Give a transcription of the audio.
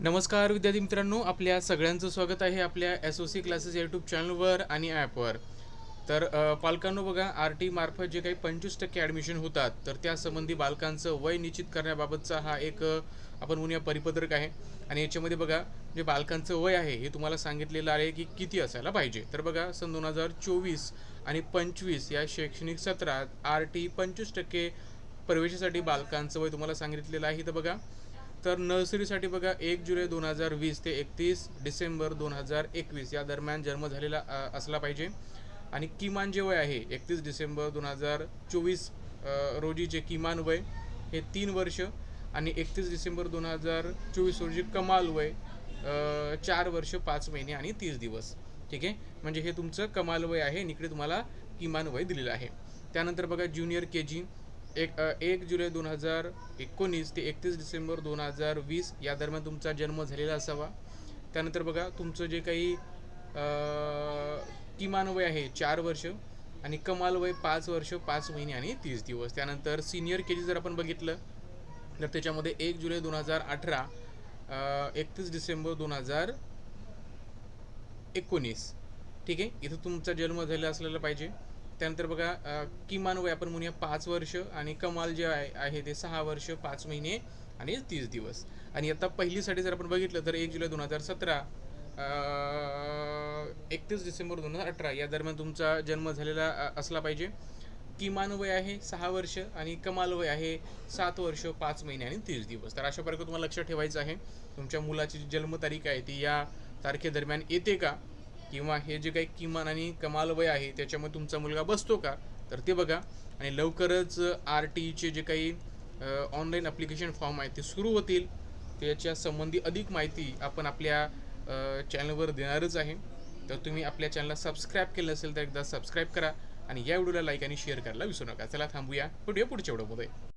नमस्कार विद्यार्थी मित्रांनो आपल्या सगळ्यांचं स्वागत आहे आपल्या S O C classes YouTube चॅनलवर आणि ॲपवर तर पालकांनो बघा आर टी मार्फत जे काही पंचवीस टक्के ॲडमिशन होतात तर त्यासंबंधी बालकांचं वय निश्चित करण्याबाबतचा हा एक आपण म्हणूया परिपत्रक आहे. आणि याच्यामध्ये बघा जे बालकांचं वय आहे हे तुम्हाला सांगितलेलं आहे की किती असायला पाहिजे. तर बघा सन दोन हजार चोवीस आणि पंचवीस या शैक्षणिक सत्रात आर टी पंचवीस टक्के प्रवेशासाठी बालकांचं वय तुम्हाला सांगितलेलं आहे. तर बघा तर नर्सरीसाठी बघा एक जुलै दोन हजार वीस ते एकतीस डिसेंबर दोन हजार एकवीस या दरम्यान जन्म झालेला असला पाहिजे. आणि किमान जे वय आहे एकतीस डिसेंबर दोन हजार चोवीस रोजी जे किमान वय हे तीन वर्ष. आणि एकतीस डिसेंबर दोन हजार चोवीस रोजी कमाल वय चार वर्ष पाच महिने आणि तीस दिवस. ठीक आहे? म्हणजे हे तुमचं कमाल वय आहे आणि इकडे तुम्हाला किमान वय दिलेलं आहे. त्यानंतर बघा ज्युनियर के जी. एक एक जुलै दोन हजार एकोणीस ते एकतीस डिसेंबर दोन हजार वीस या दरम्यान तुमचा जन्म झालेला असावा. त्यानंतर बघा तुमचं जे काही किमान वय आहे चार वर्ष आणि कमाल वय पाच वर्ष पाच महिने आणि तीस दिवस. त्यानंतर सिनियर के जी जर आपण बघितलं तर त्याच्यामध्ये एक जुलै दोन हजार अठरा एकतीस डिसेंबर दोन हजार एकोणीस. ठीक आहे? इथं तुमचा जन्म झालेला असलेला पाहिजे. त्यानंतर बघा किमान वय आपण म्हणूया पाच वर्ष आणि कमाल जे आहे ते सहा वर्ष पाच महिने आणि तीस दिवस. आणि आता पहिलीसाठी जर आपण बघितलं तर एक जुलै दोन हजार सतरा एकतीस डिसेंबर दोन हजार अठरा या दरम्यान तुमचा जन्म झालेला असला पाहिजे. किमान वय आहे सहा वर्ष आणि कमाल वय आहे सात वर्ष पाच महिने आणि तीस दिवस. तर अशा प्रकारे तुम्हाला लक्षात ठेवायचं आहे. तुमच्या मुलाची जी जन्मतारीख आहे ती या तारखेदरम्यान येते का? किंवा हे जे काही किमान आणि कमाल वय आहे त्याच्यामध्ये तुमचा मुलगा बसतो का? तर ते बघा. आणि लवकरच आर टीचे जे काही ऑनलाईन ॲप्लिकेशन फॉर्म आहे ते सुरू होतील. त्याच्या संबंधी अधिक माहिती आपण आपल्या चॅनलवर देणारच आहे. तर तुम्ही आपल्या चॅनलला सबस्क्राईब केलं असेल तर एकदा सबस्क्राईब करा. आणि या व्हिडिओला लाईक आणि शेअर करायला विसरू नका. चला थांबूया. व्हिडिओ पुढच्या व्हिडिओमध्ये.